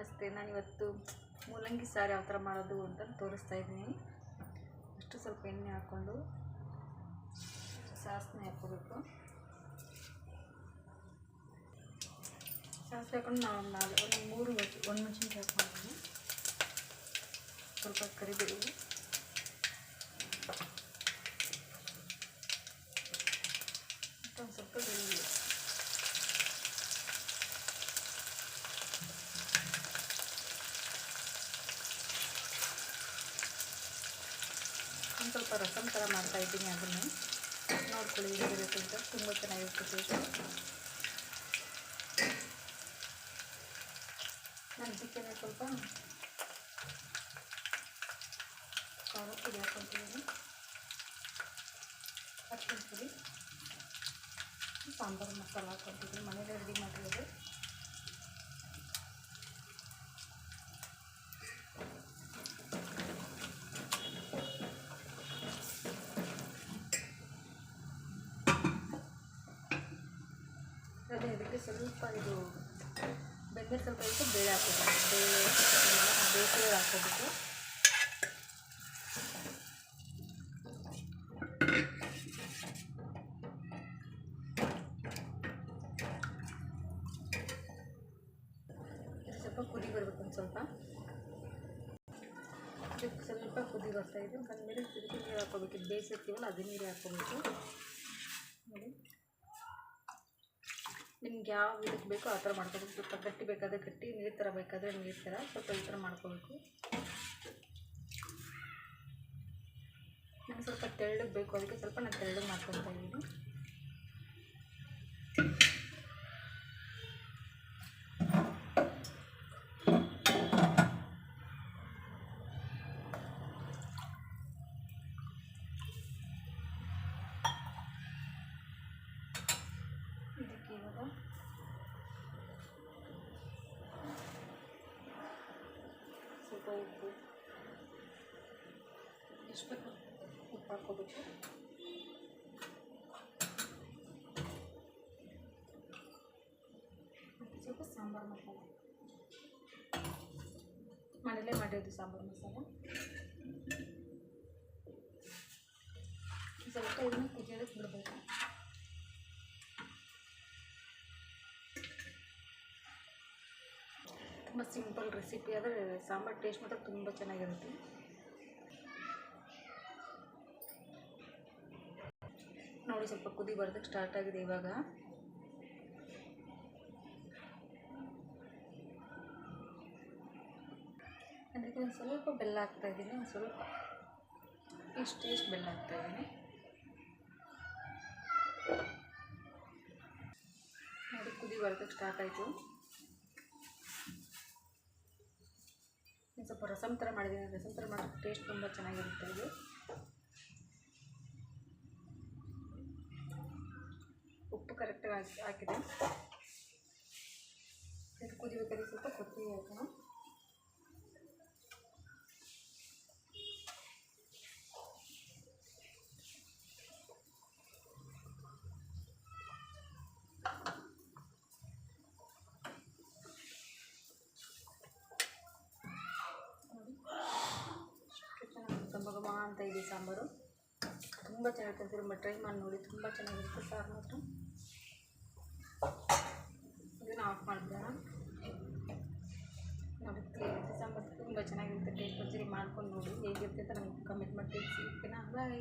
ನಮಸ್ತೆ. ನಾನಿವತ್ತು ಮೂಲಂಗಿ ಸಾರು ಯಾವ ಥರ ಮಾಡೋದು ಅಂತ ತೋರಿಸ್ತಾ ಇದ್ದೀನಿ. ಅಷ್ಟು ಸ್ವಲ್ಪ ಎಣ್ಣೆ ಹಾಕ್ಕೊಂಡು ಸಾಸಿವೆ ಹಾಕ್ಕೋಬೇಕು. ಸಾಸಿವೆ ಹಾಕೊಂಡು ನಾವು ನಾಲ್ಕು ಒಂದು ಮೂರು ಒಂದು ಸ್ವಲ್ಪ ರಸಮ್ ಥರ ಮಾಡ್ತಾ ಇದ್ದೀನಿ ಅದನ್ನು. ನೋಡ್ಕೊಳ್ಳಿ ಹೇಗಿರುತ್ತೆ ಅಂತ. ತುಂಬ ಚೆನ್ನಾಗಿರುತ್ತೆ ಟೇಸ್ಟ್ ನಾನು ಚಿಕನ್ ಸ್ವಲ್ಪ ಖಾರ ಪುಡಿ ಹಾಕ್ಕೊತಿದ್ದೀನಿ ಅರ್ಶಿನ ಪುಡಿ, ಸಾಂಬಾರು ಮಸಾಲ ಹಾಕ್ಕೊತಿದ್ದೀನಿ ಮನೇಲಿ ರೆಡಿ ಮಾಡಿರೋದು ಅದೇ ಇದಕ್ಕೆ ಸ್ವಲ್ಪ ಇದು ಬೆಂದೆ ಸ್ವಲ್ಪ ಇಟ್ಟು ಬೇಳೆ ಹಾಕೋಬೇಕು ಬೇಳೆ ಬೇಸಿಗೆ ಹಾಕೋಬೇಕು ಸ್ವಲ್ಪ ಕುದಿ ಬರಬೇಕು ಒಂದು ಸ್ವಲ್ಪ. ಇದಕ್ಕೆ ಸ್ವಲ್ಪ ಕುದಿ ಬರ್ತಾ ಇದೆ. ಬಂದಮೇಲೆ ತಿರುಗಿ ನೀರು ಹಾಕೋಬೇಕು. ಬೇಯಿಸಿರ್ತೀವಲ್ಲ, ಅದೇ ನೀರು ಹಾಕೋಬೇಕು. ನೋಡಿ. ನಿಮ್ಗೆ ಯಾವ ಇದಕ್ಕೆ ಬೇಕೋ ಆ ಥರ ಮಾಡ್ಕೋಬೇಕು. ಸ್ವಲ್ಪ ಗಟ್ಟಿ ಬೇಕಾದರೆ ಗಟ್ಟಿ ನೀರು ಥರ ಬೇಕಾದರೆ ನೀರು ಥರ ಸ್ವಲ್ಪ ಈ ಥರ ಮಾಡ್ಕೋಬೇಕು. ನನಗೆ ಸ್ವಲ್ಪ ತೆಳ್ಳಗೆ ಬೇಕು. ಅದಕ್ಕೆ ಸ್ವಲ್ಪ ನಾನು ತೆಳ್ಳಗೆ ಮಾಡ್ಕೊತಾ ಇದ್ದೀನಿ ಇದಕ್ಕೆ ಇವಾಗ ಉಪ್ಪು ಎಷ್ಟು ಬೇಕು ಉಪ್ಪು ಹಾಕ್ಕೋಬೇಕು ಮತ್ತು ಸ್ವಲ್ಪ ಸಾಂಬಾರು ಮಸಾಲ ಮನೇಲೇ ಮಾಡಿರೋದು ಸಾಂಬಾರು ಮಸಾಲ ಸ್ವಲ್ಪ ಇದನ್ನು ಕುದಿಯೋದಕ್ಕೆ ಬಿಡಬೇಕು ತುಂಬ ಸಿಂಪಲ್ ರೆಸಿಪಿ ಆದರೆ ಸಾಂಬಾರು ಟೇಸ್ಟ್ ಮಾತ್ರ ತುಂಬ ಚೆನ್ನಾಗಿರುತ್ತೆ. ನೋಡಿ ಸ್ವಲ್ಪ ಕುದಿ ಬರೋದಕ್ಕೆ ಸ್ಟಾರ್ಟ್ ಆಗಿದೆ ಇವಾಗ. ಅದಕ್ಕೆ ಒಂದು ಸ್ವಲ್ಪ ಬೆಲ್ಲ ಹಾಕ್ತಾ ಇದ್ದೀನಿ, ಒಂದು ಸ್ವಲ್ಪ ಇಷ್ಟು ಇಷ್ಟು ಬೆಲ್ಲ ಹಾಕ್ತಾ ಇದ್ದೀನಿ. ನೋಡಿ ಕುದಿ ಬರೋದಕ್ಕೆ ಸ್ಟಾರ್ಟ್ ಆಯಿತು. ಸ್ವಲ್ಪ ರಸಮ್ ಥರ ಮಾಡಿದ್ದೀನಿ. ರಸಮ್ ಥರ ಮಾಡಿದ್ರೆ ಟೇಸ್ಟ್ ತುಂಬ ಚೆನ್ನಾಗಿರುತ್ತೆ ಇದು. ಉಪ್ಪು ಕರೆಕ್ಟಾಗಿ ಹಾಕಿ ಹಾಕಿದೆ. ಇದು ಕುದಿಬೇಕಾದ್ರೆ ಸ್ವಲ್ಪ ಕೊತ್ತಂಬರಿ ಹಾಕೋಣ ತುಂಬ ಘಮ ಅಂತ ಇದೆ ಸಾಂಬಾರು. ತುಂಬ ಚೆನ್ನಾಗಿರುತ್ತೆ ತುಂಬ ಟ್ರೈ ಮಾಡಿ ನೋಡಿ, ತುಂಬ ಚೆನ್ನಾಗಿರುತ್ತೆ ಸಾರು ಮಾತ್ರ. ಇದನ್ನು ಆಫ್ ಮಾಡಿಬಿಡೋಣ ನೋಡಿ ಸಾಂಬಾರು, ತುಂಬ ಚೆನ್ನಾಗಿರುತ್ತೆ ಟೇಸ್ಟ್ ಒಂದ್ಸರಿ ಮಾಡ್ಕೊಂಡು ನೋಡಿ, ಹೇಗಿರುತ್ತೆ ಅಂತ ನಮಗೆ ಕಮೆಂಟ್ ಮಾಡಿ ತಿಳಿಸಿ ಓಕೆನಾ ಬಾಯ್